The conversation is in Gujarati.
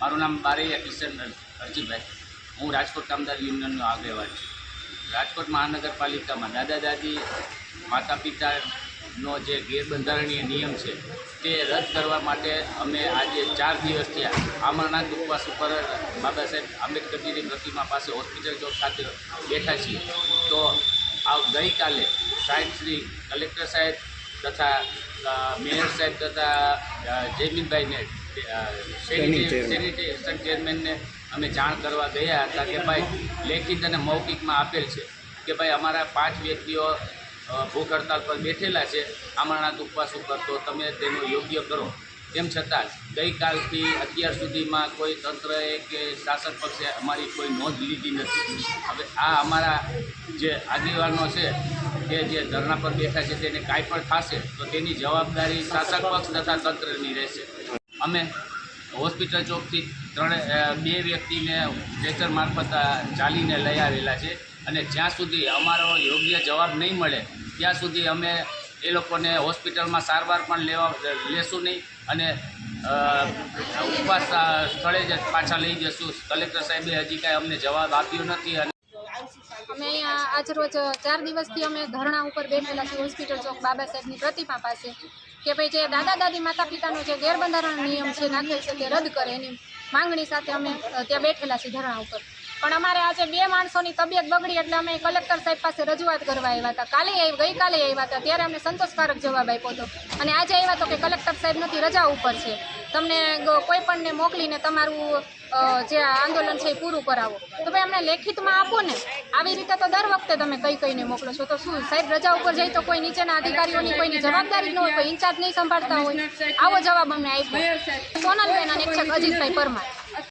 મારું નામ બારૈયા કિશન અરજીભાઈ હું રાજકોટ કામદાર યુનિયનનો આગેવાન છું. રાજકોટ મહાનગરપાલિકામાં દાદા દાદી, માતા પિતાનો જે ગેરબંધારણીય નિયમ છે, તે રદ કરવા માટે અમે આજે ચાર દિવસ થયા. આમરનાથ ઉપવાસ ઉપર બાબા સાહેબ આંબેડકરજીની પ્રતિમા પાસે હોસ્પિટલ ચોક ખાતે બેઠા છીએ. તો આ ગઈકાલે સાહેબ શ્રી કલેક્ટર સાહેબ તથા મેયર સાહેબ તથા જયમીનભાઈને સેનિટેશન ચેરમેનને અમે જાણ કરવા ગયા હતા કે ભાઈ લેખિત અને મૌખિકમાં આપેલ છે કે ભાઈ અમારા પાંચ વ્યક્તિઓ ભૂખ હડતાલ પર બેઠેલા છે અમરનાથ ઉપવાસ ઉપર તો તમે તેનો યોગ્ય કરો. તેમ છતાં ગઈકાલથી અત્યાર સુધીમાં કોઈ તંત્રએ કે શાસક પક્ષે અમારી કોઈ નોંધ લીધી નથી. હવે આ અમારા જે આગેવાનો છે કે જે ધરણા પર બેઠા છે તેને કાંઈ પણ થશે તો તેની જવાબદારી શાસક પક્ષ તથા તંત્રની રહેશે. અમે હોસ્પિટલ ચોકથી ત્રણે બે વ્યક્તિને સ્ટ્રેચર મારફત ચાલીને લઈ આવેલા છે અને જ્યાં સુધી અમારો યોગ્ય જવાબ નહીં મળે, ત્યાં સુધી અમે એ લોકોને હોસ્પિટલમાં સારવાર પણ લેવા, લેશું નહીં અને ઉપવાસ સ્થળે જ પાછા લઈ જશું. કલેક્ટર સાહેબે હજી કાંઈ અમને જવાબ આપ્યો નથી અને અમે અહીંયા રોજ ચાર દિવસથી અમે ધરણા ઉપર બેઠેલા છીએ હોસ્પિટલ ચોક બાબા સાહેબની પ્રતિમા પાસે. કે ભાઈ જે દાદા દાદી માતા પિતાનો જે ગેરબંધારણ નિયમ છે નાખેલ છે તે રદ કરે એની માંગણી સાથે અમે ત્યાં બેઠેલા છીએ ધરણા ઉપર. પણ અમારે આજે બે માણસોની તબિયત બગડી એટલે અમે કલેક્ટર સાહેબ પાસે રજૂઆત કરવા આવ્યા હતા. કાલે ગઈકાલે આવ્યા હતા ત્યારે અમને સંતોષકારક જવાબ આપ્યો હતો. અને આજે આવ્યા તો કે કલેક્ટર સાહેબ નથી, રજા ઉપર છે. તમને કોઈ પણને મોકલીને તમારું જે આંદોલન છે એ પૂરું કરાવો. તો ભાઈ અમને લેખિતમાં આપો ને. આવી રીતે તો દર વખતે તમે કઈ કઈને મોકલો છો. તો શું, સાહેબ, રજા ઉપર જઈ તો કોઈ નીચેના અધિકારીઓની કોઈની જવાબદારી ન હોય, કોઈ ઇન્ચાર્જ નહીં સંભાળતા હોય? આવો જવાબ અમને આપ્યો. સોનલબેન અને અજીતભાઈ પરમાર.